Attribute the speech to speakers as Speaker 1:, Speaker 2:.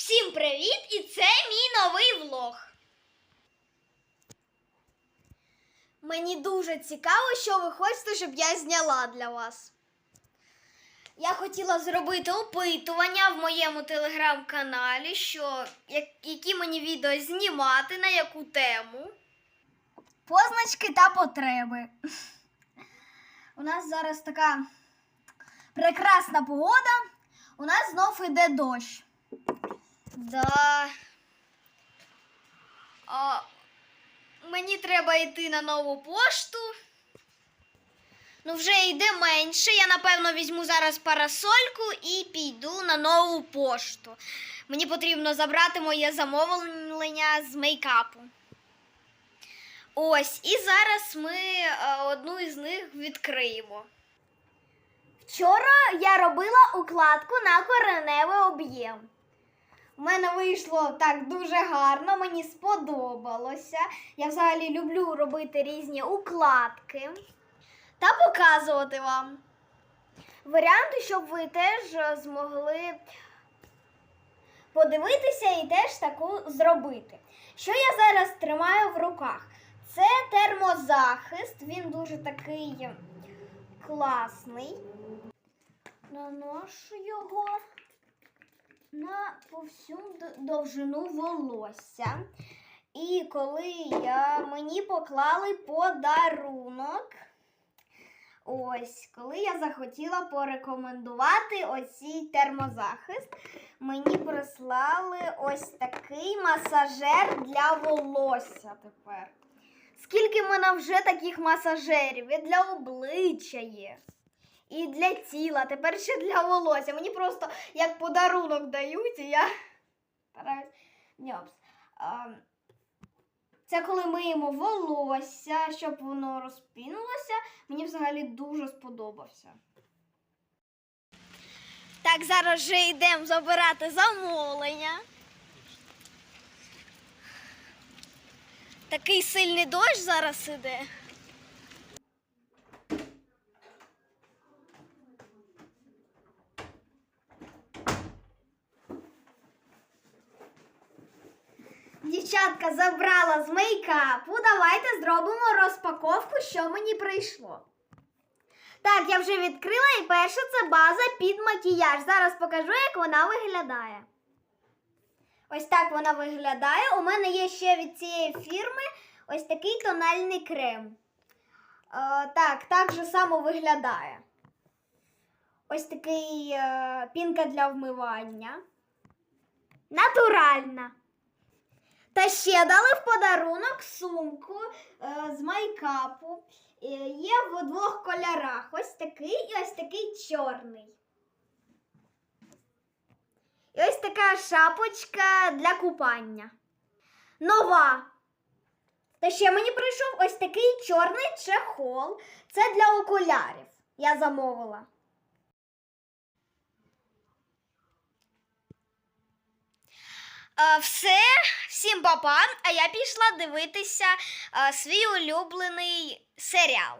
Speaker 1: Всім привіт! І це мій новий влог. Мені дуже цікаво, що ви хочете, щоб я зняла для вас. Я хотіла зробити опитування в моєму телеграм-каналі, що як- які мені відео знімати, на яку тему. Позначки та потреби. У нас зараз така прекрасна погода. У нас знов іде дощ. Да. А, мені треба йти на нову пошту. Ну, вже йде менше. Я, напевно, візьму зараз парасольку і піду на нову пошту. Мені потрібно забрати моє замовлення з мейкапу. Ось, і зараз ми е, одну із них відкриємо. Вчора я робила укладку на кореневий об'єм. У мене вийшло так дуже гарно, мені сподобалося. Я взагалі люблю робити різні укладки та показувати вам. Варіанти, щоб ви теж змогли подивитися і теж таку зробити. Що я зараз тримаю в руках? Це термозахист, він дуже такий класний. Наношу його на по всю д- довжину волосся. І коли я, мені поклали подарунок, ось, коли я захотіла порекомендувати оцей термозахист, мені прислали ось такий масажер для волосся тепер. Скільки в мене вже таких масажерів? І для обличчя є. І для тіла, тепер ще для волосся. Мені просто як подарунок дають, і я стараюсь. Ньопс. Це коли миємо волосся, щоб воно розпінулося. Мені взагалі дуже сподобався. Так, зараз вже йдемо забирати замовлення. Такий сильний дощ зараз іде. Дівчатка забрала з мейкапу. Давайте зробимо розпаковку, що мені прийшло. Так, я вже відкрила і перше це база під макіяж. Зараз покажу, як вона виглядає. Ось так вона виглядає. У мене є ще від цієї фірми ось такий тональний крем. Е, так, так же само виглядає. Ось такий е, пінка для вмивання. Натуральна. Та ще дали в подарунок сумку е, з майкапу. Е, є в двох кольорах. Ось такий і ось такий чорний. І ось така шапочка для купання. Нова. Та ще мені прийшов ось такий чорний чехол. Це для окулярів. Я замовила. Все, всім папа, а я пішла дивитися е, свій улюблений серіал.